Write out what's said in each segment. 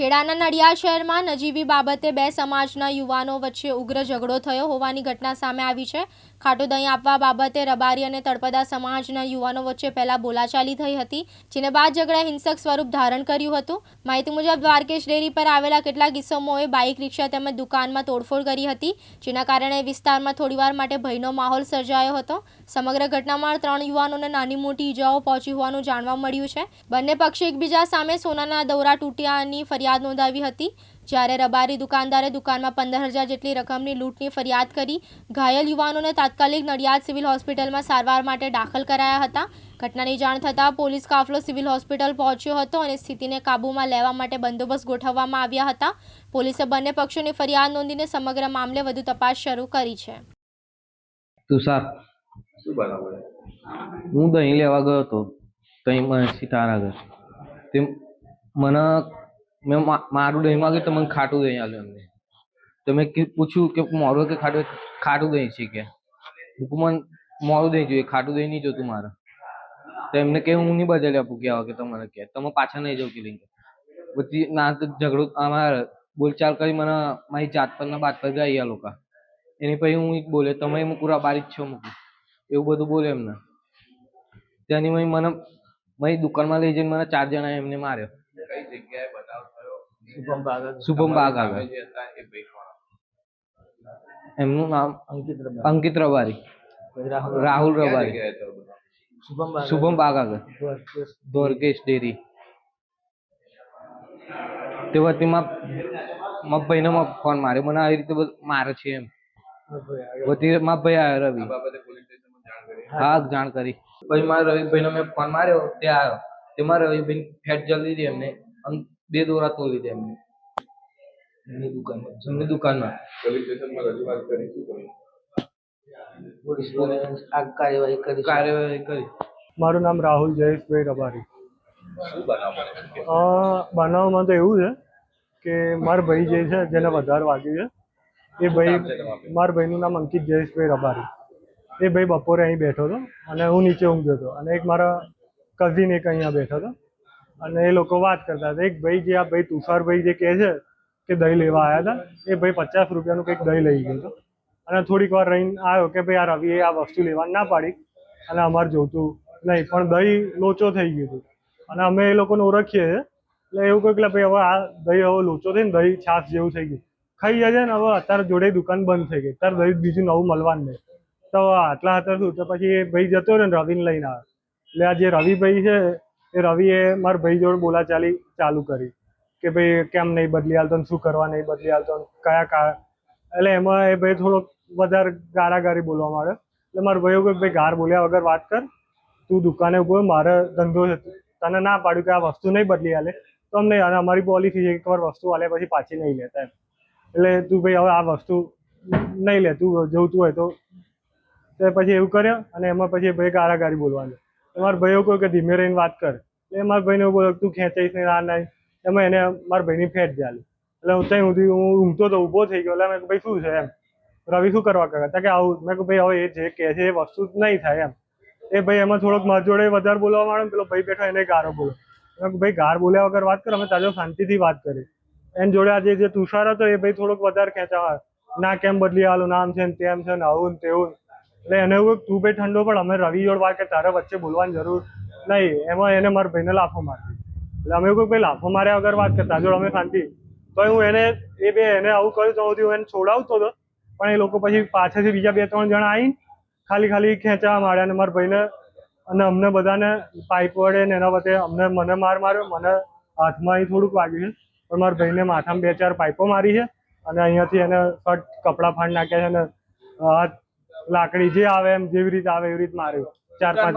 ખેડાના નડિયાદ શહેરમાં નજીવી બાબતે બે સમાજના યુવાનો વચ્ચે ઉગ્ર ઝઘડો થયો હોવાની ઘટના સામે આવી છે. ખાટું દહીં આપવા બાબતે રબારી અને તળપદા સમાજના યુવાનો વચ્ચે પહેલા બોલાચાલી થઈ હતી, જેને બાદ ઝઘડા હિંસક સ્વરૂપ ધારણ કર્યું હતું. માહિતી મુજબ, દ્વારકેશ ડેરી પર આવેલા કેટલાક ઇસમોએ બાઇક રિક્ષા તેમજ દુકાનમાં તોડફોડ કરી હતી, જેના કારણે વિસ્તારમાં થોડીવાર માટે ભયનો માહોલ સર્જાયો હતો. સમગ્ર ઘટનામાં ત્રણ યુવાનોને નાની મોટી ઈજાઓ પહોંચી હોવાનું જાણવા મળ્યું છે. બંને પક્ષે એકબીજા સામે સોનાના દોરા તૂટ્યાની ફરિયાદ નોંધાવી હતી. જ્યારે રબારી દુકાનદારે દુકાનમાં પંદર હજાર જેટલી રકમની લૂંટની ફરિયાદ કરી ઘાયલ યુવાનોને તાત્કાલિક નડિયાદ સિવિલ હોસ્પિટલમાં સારવાર માટે દાખલ કરાયા હતા. ઘટનાની જાણ થતાં પોલીસ કાફલો સિવિલ હોસ્પિટલ પહોંચ્યો હતો અને સ્થિતિને કાબૂમાં લેવા માટે બંદોબસ્ત ગોઠવવામાં આવ્યા હતા. પોલીસે બંને પક્ષોની ફરિયાદ નોંધીને સમગ્ર મામલે વધુ તપાસ શરૂ કરી છે. તુષાર હું દહીં લેવા ગયો હતો. તારા ઘર. તે મને મેં મારું દહીં માગ્યું તો મને ખાટું દહીં આવ્યું એમને. તો મેં પૂછ્યું કે મોરું કે ખાટું ખાટું દહીં છે કે? મને મોરું દહીં જોઈએ, ખાટું દહીં નહીં જોતું મારે. તો એમને કે, હું નહીં બદલી આપું કે કે તમારે કે તમે પાછા નહીં જાઉં કે લઈને પછી ના તો ઝઘડો અમારે. બોલચાલ કરી મને, મારી જાત પર બાત પર ગયા આ લોકો. એની પછી હું બોલે, તમે હું પૂરા બારી જ છો મૂકું એવું બધું બોલે એમને. ત્યાંની મને, મારી દુકાનમાં લઈ જઈને મને ચાર જણા એમને માર્યો. કઈ જગ્યાએ શુભમ શુભમ બાગ આગળ હતા કોણ એમનું નામ? અંકિત અંકિત રબારી. રાહુલ રબારી? શુભમ બાગ આગળ દ્વારકેશ દ્વારકેશ ડેરી. તે વતી માં મારા માં ફોન માર્યો. મને આવી રીતે મારે છે એમ. વતી મારા ભાઈ આવ્યો રવિ. હા જાણ કરી. પછી મારા રવિભાઈનો મેં ફોન માર્યો તે આવ્યો. તેમાં રવિભાઈ ફેટ જલ્દી દે એમને. અને બે દોરા તોડી દે એમને. એમની દુકાનમાં જમની દુકાનમાં. પોલીસ આ કાર્યવાહી કરી. કાર્યવાહી કરી. મારું નામ રાહુલ જયેશભાઈ રબારી. બનાવમાં તો એવું છે કે મારા ભાઈ જે છે જેને વધારે વાગ્યું છે એ ભાઈ મારા ભાઈનું નામ અંકિત જયેશભાઈ રબારી. એ ભાઈ બપોરે અહીં બેઠો હતો અને હું નીચે ઊંઘ્યો હતો અને એક મારા કઝિન એક અહીંયા બેઠો હતો. અને એ લોકો વાત કરતા હતા. એક ભાઈ જે આ ભાઈ તુષારભાઈ જે કહે છે કે દહીં લેવા આવ્યા હતા, એ ભાઈ પચાસ રૂપિયાનું કંઈક દહીં લઈ ગયો હતો. અને થોડીક વાર રહીને આવ્યો કે ભાઈ આ રવિએ આ વસ્તુ લેવાની ના પાડી અને અમારે જોતું નહીં, પણ દહીં લોચો થઈ ગયું હતું. અને અમે એ લોકોને ઓળખીએ છીએ. એટલે એવું કહ્યું કે ભાઈ હવે આ દહીં હવે લોચો થઈને દહીં છાશ જેવું થઈ ગયું. ખાઈ જાય ને હવે અત્યારે જોડે દુકાન બંધ થઈ ગઈ. અત્યારે દહીં બીજું નવું મળવાનું નહીં. તો આટલા હતા શું? તો પછી એ ભાઈ જતો રહ્યો ને રવિને લઈને આવ્યો એટલે આ જે રવિભાઈ છે એ રવિએ મારા ભાઈ જોડે બોલાચાલી ચાલુ કરી કે ભાઈ કેમ નહીં બદલી હાલતો શું કરવા નહીં બદલી હાલતો કયા કા, એટલે એમાં એ ભાઈ થોડોક વધારે ગારાગારી બોલવા માંડે એટલે મારો ભાઈ કે ભાઈ ગાર બોલ્યા વગર વાત કર, તું દુકાને ઊભો મારે ધંધો છે. તને ના પાડ્યું કે આ વસ્તુ નહીં બદલી હાલે તો અમને અને અમારી પોલિસી છે કે એકવાર વસ્તુ હાલે પછી પાછી નહીં લેતા એમ. એટલે તું ભાઈ હવે આ વસ્તુ નહીં લે, તું જોતું હોય તો. તો પછી એવું કર્યો અને એમાં પછી ભાઈ ગારાગારી બોલવાનું મારા ભાઈ કોઈ કે ધીમે રહીને વાત કર. એટલે મારા ભાઈને એવું બોલ્યો તું ખેંચાઈશ ને આ નહીં. એમાં એને મારા ભાઈની ફેટ જાલી એટલે હું ત્યાં સુધી હું ઊંઘતો તો ઊભો થઈ ગયો. એટલે મેં ભાઈ, શું છે? એમ. રવિ, શું કરવા કરતા કે, આવું. મેં કહું ભાઈ, હવે એ જે કહે છે એ વસ્તુ જ નહીં થાય. એમ. એ ભાઈ એમાં થોડોક મારી જોડે વધારે બોલવા માંડ્યો ને પેલો ભાઈ બેઠો એને ગારો બોલો મેં ભાઈ, ગાર બોલ્યા વગર વાત કરો, અમે તાજો શાંતિથી વાત કરી એની જોડે આજે જે તુષાર હતો એ ભાઈ થોડોક વધારે ખેંચાવા, ના, કેમ બદલી આલું નામ છે ને તેમ છે ને આવું ને તેવું એટલે એને એવું તું ભાઈ ઠંડો પણ અમે રવિ જોડ વાત કે તારે વચ્ચે બોલવાની જરૂર નહીં. એમાં એને મારા ભાઈને લાફો મારતી. એટલે અમે એવું ભાઈ લાફો માર્યા વગર વાત કરતા જોડ અમે શાંતિ. તો હું એને, એ બે એને આવું કર્યું, તો હું એને છોડાવતો હતો પણ એ લોકો પછી પાછળથી બીજા બે ત્રણ જણા આવીને ખાલી ખાલી ખેંચવા માંડ્યા અને મારા ભાઈને અને અમને બધાને પાઇપ વડે ને એના વચ્ચે અમને મને માર માર્યો, મને હાથમાં અહીં થોડુંક વાગ્યું છે. પણ મારા ભાઈને માથામાં બે ચાર પાઇપો મારી છે અને અહીંયાથી એને શર્ટ, કપડાં ફાડ નાખ્યા છે અને હાથ લાકડી જે આવે એમ જેવી રીતે આવે એવી રીતે માર્યું. ચાર પાંચ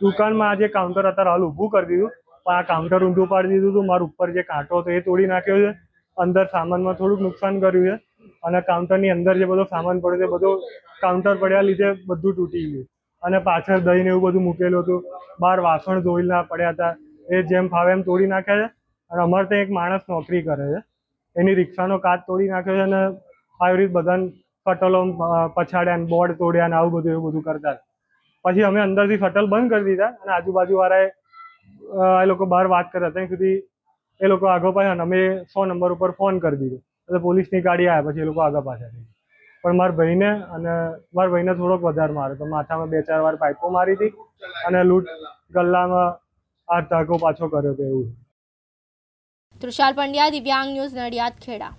દુકાનમાં જે કાઉન્ટર અત્યારે હાલ ઊભું કરી દીધું. પણ આ કાઉન્ટર ઊંધું પાડી દીધું હતું મારું ઉપર જે કાંટો હતો એ તોડી નાખ્યો છે. અંદર સામાનમાં થોડુંક નુકસાન કર્યું છે. અને કાઉન્ટરની અંદર જે બધો સામાન પડ્યો છે બધો કાઉન્ટર પડ્યા લીધે બધું તૂટી ગયું. અને પાછળ દહીં ને એવું બધું મૂકેલું હતું. બહાર વાસણ ધોઈલા પડ્યા હતા. એ જેમ ફાવે એમ તોડી નાખ્યા છે. અને અમારે ત્યાં એક માણસ નોકરી કરે છે. એની રિક્ષાનો કાચ તોડી નાખ્યો છે અને આવી રીતે બધાને પટલો અ, પછાડ્યા ને બોર્ડ તોડ્યા ને આવું બધું એવું બધું કરતા પછી અમે અંદરથી શટલ બંધ કરી દીધા અને આજુબાજુ વાળાએ એ લોકો બહાર વાત કરતા ત્યાં સુધી એ લોકો આગળ પાછા અને અમે સો નંબર ઉપર ફોન કરી દીધો. એટલે પોલીસની ગાડી આવ્યા પછી એ લોકો આગળ પાછા થઈ પણ મારા ભાઈને અને મારા ભાઈને થોડોક વધારે માર્યો. તો માથામાં બે ચાર વાર પાઇપો મારી હતી અને લૂંટ ગલ્લામાં આ ધાગો પાછો કર્યો હતો એવું. તૃષાલ પંડ્યા દિવ્યાંગ ન્યૂઝ નડિયાદ ખેડા.